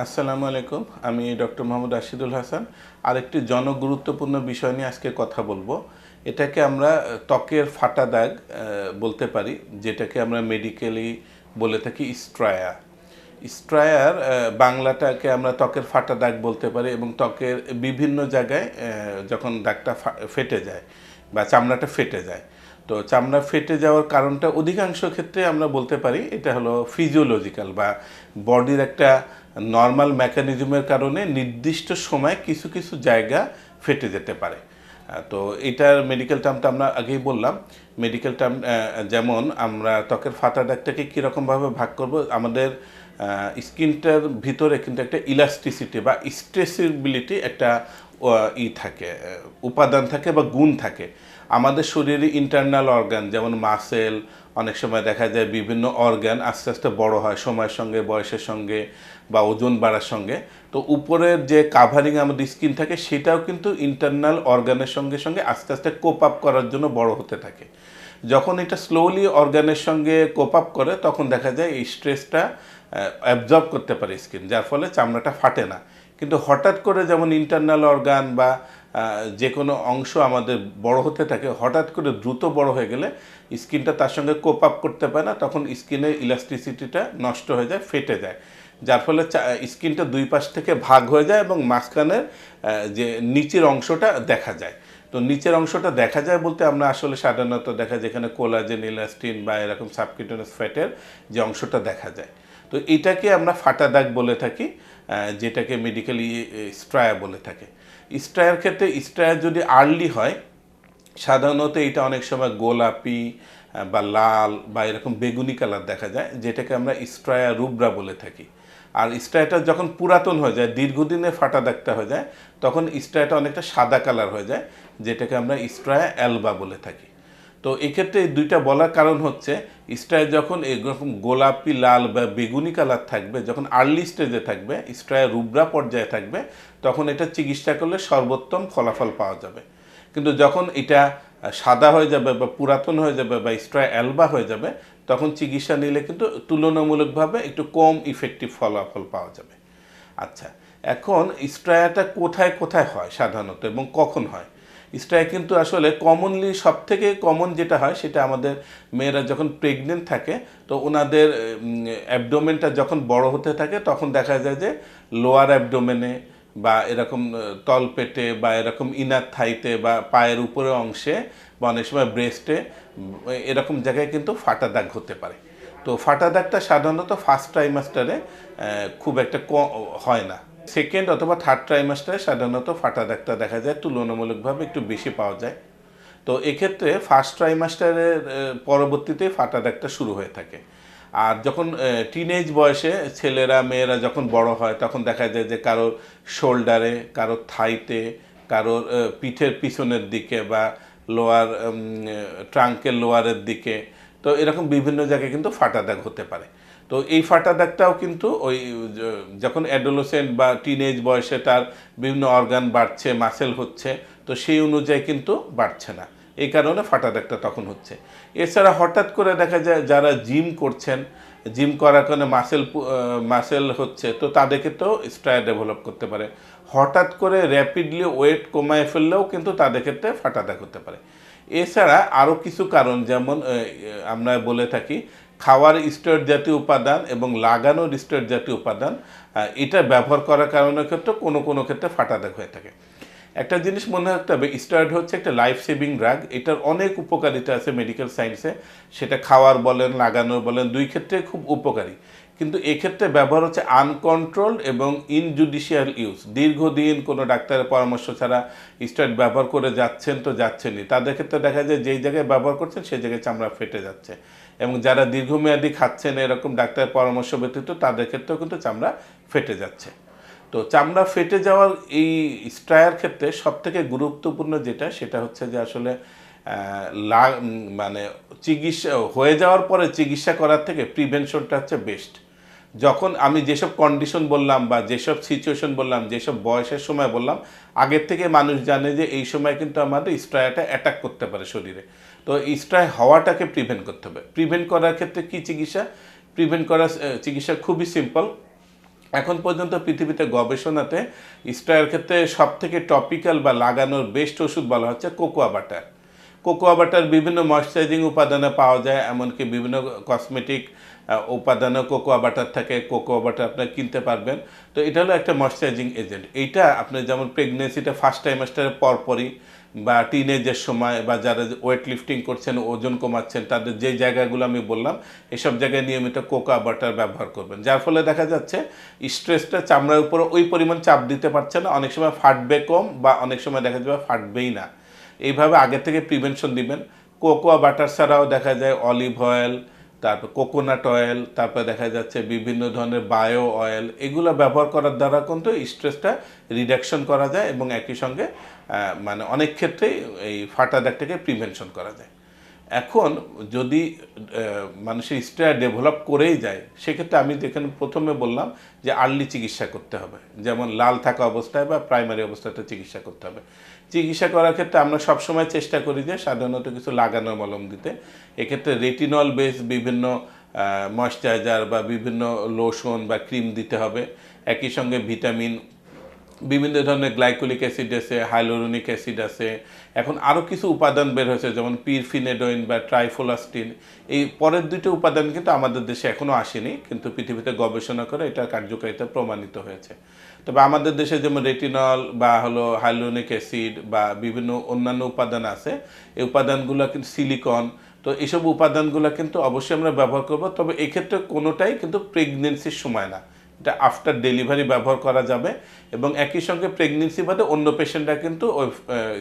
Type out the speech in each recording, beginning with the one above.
আসসালামু আলাইকুম, আমি ডক্টর মোহাম্মদ রাশিদুল হাসান। আরেকটি জনগুরুত্বপূর্ণ বিষয় নিয়ে আজকে কথা বলব। এটাকে আমরা ত্বকের ফাটা দাগ বলতে পারি, যেটাকে আমরা মেডিকেলি বলে থাকি স্ট্রায়া। স্ট্রায়ার বাংলাটাকে আমরা ত্বকের ফাটা দাগ বলতে পারি এবং ত্বকের বিভিন্ন জায়গায় যখন দাগটা ফেটে যায় বা চামড়াটা ফেটে যায়। তো চামড়া ফেটে যাওয়ার কারণটা অধিকাংশ ক্ষেত্রে আমরা বলতে পারি, এটা হলো ফিজিওলজিক্যাল বা বডির একটা নর্মাল মেকানিজমের কারণে নির্দিষ্ট সময় কিছু কিছু জায়গা ফেটে যেতে পারে। তো এটার মেডিকেল টার্মটা আমরা আগেই বললাম। মেডিকেল টার্ম যেমন আমরা ত্বকের ফাটা দাগটাকে কীরকমভাবে ভাগ করব, আমাদের স্কিনটার ভিতরে কিন্তু একটা ইলাস্টিসিটি বা স্ট্রেসিবিলিটি একটা ই থাকে উপাদান থাকে বা গুণ থাকে। আমাদের শরীরে ইন্টারনাল অর্গান যেমন মাসেল অনেক সময় দেখা যায় বিভিন্ন অর্গান আস্তে আস্তে বড় হয়, সময়ের সঙ্গে, বয়সের সঙ্গে বা ওজন বাড়ার সঙ্গে। তো উপরের যে কাভারিং আমাদের স্কিন থাকে, সেটাও কিন্তু ইন্টারনাল অর্গানের সঙ্গে সঙ্গে আস্তে আস্তে কোপ আপ করার জন্য বড় হতে থাকে। যখন এটা স্লোলি অর্গানের সঙ্গে কোপ আপ করে, তখন দেখা যায় এই স্ট্রেসটা অ্যাবজর্ব করতে পারে স্কিন যার ফলে চামড়াটা ফাটে না। কিন্তু হঠাৎ করে যেমন ইন্টারনাল অর্গান বা যে কোনো অংশ আমাদের বড় হতে থাকে, হঠাৎ করে দ্রুত বড় হয়ে গেলে স্কিনটা তার সঙ্গে কোপ আপ করতে পারে না, তখন স্কিনের ইলাস্টিসিটিটা নষ্ট হয়ে যায়, ফেটে যায়। যার ফলে স্কিনটা দুই পাশ থেকে ভাগ হয়ে যায় এবং মাঝখানের যে নিচের অংশটা দেখা যায়। তো নিচের অংশটা দেখা যায় বলতে আমরা আসলে সাধারণত দেখা যায় এখানে কোলাজেন, ইলাস্টিন বা এরকম সাবকিউটেনাস ফ্যাটের যে অংশটা দেখা যায়। তো এটাকে আমরা ফাটা দাগ বলে থাকি যেটাকে মেডিকেলি স্ট্রায়া বলে থাকে। স্ট্রায়ার ক্ষেত্রে স্ট্রায়া যদি আর্লি হয়, সাধারণত এটা অনেক সময় গোলাপি বা লাল, বা এরকম বেগুনি কালার দেখা যায়, যেটাকে আমরা স্ট্রায়া রুব্রা বলে থাকি। আর স্ট্রায়াটা যখন পুরাতন হয়ে যায়, দীর্ঘদিনে ফাটা দাগটা হয়ে যায়, তখন স্ট্রায়াটা অনেকটা সাদা কালার হয়ে যায়, যেটাকে আমরা স্ট্রায়া অ্যালবা বলে থাকি। তো এক্ষেত্রে দুইটা বলার কারণ হচ্ছে স্ট্রায় যখন এরকম গোলাপি, লাল বা বেগুনি কালার থাকবে, যখন আর্লি স্টেজে থাকবে স্ট্রায় রুব্রা পর্যায়ে থাকবে, তখন এটা চিকিৎসা করলে সর্বোত্তম ফলাফল পাওয়া যাবে। কিন্তু যখন এটা সাদা হয়ে যাবে বা পুরাতন হয়ে যাবে বা স্ট্রায় অ্যালবা হয়ে যাবে, তখন চিকিৎসা নিলে কিন্তু তুলনামূলকভাবে একটু কম ইফেক্টিভ ফলাফল পাওয়া যাবে। আচ্ছা এখন স্ট্রায়াটা কোথায় কোথায় হয় সাধারণত এবং কখন হয়? স্ট্রায়া কিন্তু আসলে কমনলি সব থেকে কমন যেটা হয়, সেটা আমাদের মেয়েরা যখন প্রেগনেন্ট থাকে, তো ওনাদের অ্যাবডোমেনটা যখন বড় হতে থাকে, তখন দেখা যায় যে লোয়ার অ্যাবডোমেনে বা এরকম তলপেটে বা এরকম ইনার থাইতে বা পায়ের উপরের অংশে বা অনেক সময় ব্রেস্টে এরকম জায়গায় কিন্তু ফাটা দাগ হতে পারে। তো ফাটা দাগটা সাধারণত ফার্স্ট ট্রাইমাস্টারে খুব একটা হয় না। সেকেন্ড অথবা থার্ড ট্রাইমাস্টারে সাধারণত ফাটা দাগটা দেখা যায়, তুলনামূলকভাবে একটু বেশি পাওয়া যায়। তো এক্ষেত্রে ফার্স্ট ট্রাইমাস্টারের পরবর্তীতে ফাটা দাগটা শুরু হয়ে থাকে। আর যখন টিনেজ বয়সে ছেলেরা, মেয়েরা যখন বড় হয়, তখন দেখা যায় যে কারোর শোল্ডারে কারোর থাইতে কারোর পিঠের পিছনের দিকে বা লোয়ার ট্রাঙ্কের লোয়ারের দিকে। তো এরকম বিভিন্ন জায়গায় কিন্তু ফাটা দাগ হতে পারে। তো এই ফাটা দাগটাও কিন্তু ওই যখন অ্যাডোলোসেন্ট বা টিনেজ বয়সে তার বিভিন্ন অর্গান বাড়ছে, মাসেল হচ্ছে, তো সেই অনুযায়ী কিন্তু বাড়ছে না। এই কারণে ফাটা দাগটা তখন হচ্ছে। এছাড়া হঠাৎ করে দেখা যায় যারা জিম করছেন, জিম করার কারণে মাসেল মাসেল হচ্ছে, তো তাদের ক্ষেত্রেও স্ট্রায়া ডেভেলপ করতে পারে। হঠাৎ করে র্যাপিডলি ওয়েট কমায় ফেললেও কিন্তু তাদের ক্ষেত্রে ফাটা দাগ হতে পারে। এছাড়া আরও কিছু কারণ, যেমন আমরা বলে থাকি খাওয়ার স্টোর জাতীয় উপাদান এবং লাগানোর স্টোর জাতীয় উপাদান এটা ব্যবহার করার কারণের ক্ষেত্রে কোনো কোনো ক্ষেত্রে ফাটা দাগ হয়ে থাকে। একটা জিনিস মনে রাখতে হবে স্টেরয়েড হচ্ছে একটা লাইফ সেভিং ড্রাগ এটার অনেক উপকারিতা আছে মেডিকেল সায়েন্সে সেটা খাওয়ার বলেন, লাগানোর বলেন, দুই ক্ষেত্রে খুব উপকারী। কিন্তু এক্ষেত্রে ব্যবহার হচ্ছে আনকন্ট্রোল এবং ইনজুডিশিয়াল ইউজ দীর্ঘদিন কোনো ডাক্তারের পরামর্শ ছাড়া স্টেরয়েড ব্যবহার করে যাচ্ছেন তো যাচ্ছেনই। তাদের ক্ষেত্রে দেখা যায় যেই জায়গায় ব্যবহার করছেন সেই জায়গায় চামড়া ফেটে যাচ্ছে। এবং যারা দীর্ঘমেয়াদী খাচ্ছেন এরকম ডাক্তারের পরামর্শ ব্যতীত, তাদের ক্ষেত্রেও কিন্তু চামড়া ফেটে যাচ্ছে। তো চামড়া ফেটে যাওয়ার এই স্ট্রায়ার ক্ষেত্রে সব থেকে গুরুত্বপূর্ণ যেটা, সেটা হচ্ছে যে আসলে মানে চিকিৎসা, হয়ে যাওয়ার পরে চিকিৎসা করার থেকে প্রিভেনশনটা হচ্ছে বেস্ট যখন আমি যেসব কন্ডিশন বললাম বা যেসব সিচুয়েশন বললাম, যেসব বয়সের সময় বললাম, আগের থেকে মানুষ জানে যে এই সময় কিন্তু আমাদের স্ট্রায়াটা অ্যাটাক করতে পারে শরীরে। তো স্ট্রায় হওয়াটাকে প্রিভেন্ট করতে হবে। প্রিভেন্ট করার ক্ষেত্রে কি চিকিৎসা? প্রিভেন্ট করার চিকিৎসা খুবই সিম্পল এখন পর্যন্ত পৃথিবীতে গবেষণাতে স্প্রেয়ার ক্ষেত্রে সব থেকে টপিক্যাল বা লাগানোর বেস্ট ওষুধ বলা হচ্ছে কোকোয়া বাটার। কোকোয়া বাটার বিভিন্ন ময়শ্চারাইজিং উপাদানে পাওয়া যায়, এমনকি বিভিন্ন কসমেটিক উপাদানও কোকোয়া বাটার থাকে, কোকোয়া বাটার আপনি কিনতে পারবেন। তো এটা হলো একটা ময়শ্চারাইজিং এজেন্ট এইটা আপনি যেমন প্রেগনেন্সিটা ফার্স্ট টাইমাস্টারের পরপরই বা টিনেজের সময় বা যারা ওয়েট লিফটিং করছেন, ওজন কমাচ্ছেন, তাদের যে জায়গাগুলো আমি বললাম, এসব জায়গায় নিয়মিত কোকা বাটার ব্যবহার করবেন। যার ফলে দেখা যাচ্ছে স্ট্রেসটা চামড়ার উপরে ওই পরিমাণ চাপ দিতে পারছে না। অনেক সময় ফাটবে কম বা অনেক সময় দেখা যাবে ফাটবেই না। এইভাবে আগে থেকে প্রিভেনশন দিবেন। কোকোয়া বাটার ছাড়াও দেখা যায় অলিভ অয়েল তারপর কোকোনাট অয়েল তারপর দেখা যাচ্ছে বিভিন্ন ধরনের বায়ো অয়েল এগুলো ব্যবহার করার দ্বারা কিন্তু স্ট্রেসটা রিডাকশন করা যায় এবং একই সঙ্গে মানে অনেক ক্ষেত্রেই এই ফাটা দাগটাকে প্রিভেনশন করা যায়। এখন যদি মানুষের স্ট্রেয়া ডেভেলপ করেই যায়, সেক্ষেত্রে আমি যেখানে প্রথমে বললাম যে আর্লি চিকিৎসা করতে হবে। যেমন লাল থাকা অবস্থায় বা প্রাইমারি অবস্থাতে চিকিৎসা করতে হবে। চিকিৎসা করার ক্ষেত্রে আমরা সবসময় চেষ্টা করি যে সাধারণত কিছু লাগানোর মলম দিতে। এক্ষেত্রে রেটিনল বেস বিভিন্ন ময়শ্চারাইজার বা বিভিন্ন লোশন বা ক্রিম দিতে হবে। একই সঙ্গে ভিটামিন বিভিন্ন ধরনের গ্লাইকোলিক অ্যাসিড আছে হাইলোরনিক অ্যাসিড আছে। এখন আরও কিছু উপাদান বের হয়েছে, যেমন পিরফিনেডোইন বা ট্রাইফোলাস্টিন এই পরের দুটো উপাদান কিন্তু আমাদের দেশে এখনও আসেনি, কিন্তু পৃথিবীতে গবেষণা করে এটা কার্যকারিতা প্রমাণিত হয়েছে। তবে আমাদের দেশে যেমন রেটিনল বা হলো হাইলোরনিক অ্যাসিড বা বিভিন্ন অন্যান্য উপাদান আছে, এই উপাদানগুলো কিন্তু সিলিকন তো এইসব উপাদানগুলো কিন্তু অবশ্যই আমরা ব্যবহার করব, তবে এক্ষেত্রে কোনোটাই কিন্তু প্রেগনেন্সির সময় না। এটা আফটার ডেলিভারি ব্যবহার করা যাবে এবং একই সঙ্গে প্রেগনেন্সি বাদে অন্য পেশেন্টরা কিন্তু ওই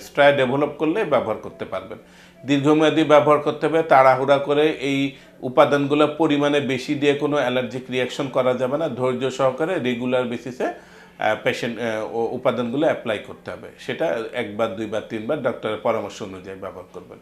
স্ট্রায় ডেভেলপ করলে ব্যবহার করতে পারবেন। দীর্ঘমেয়াদী ব্যবহার করতে হবে, তাড়াহুড়া করে এই উপাদানগুলো পরিমাণে বেশি দিয়ে কোনো অ্যালার্জিক রিয়াকশন করা যাবে না। ধৈর্য সহকারে রেগুলার বেসিসে পেশেন্ট উপাদানগুলো অ্যাপ্লাই করতে হবে। সেটা একবার, দুইবার, তিনবার ডক্টরের পরামর্শ অনুযায়ী ব্যবহার করবেন।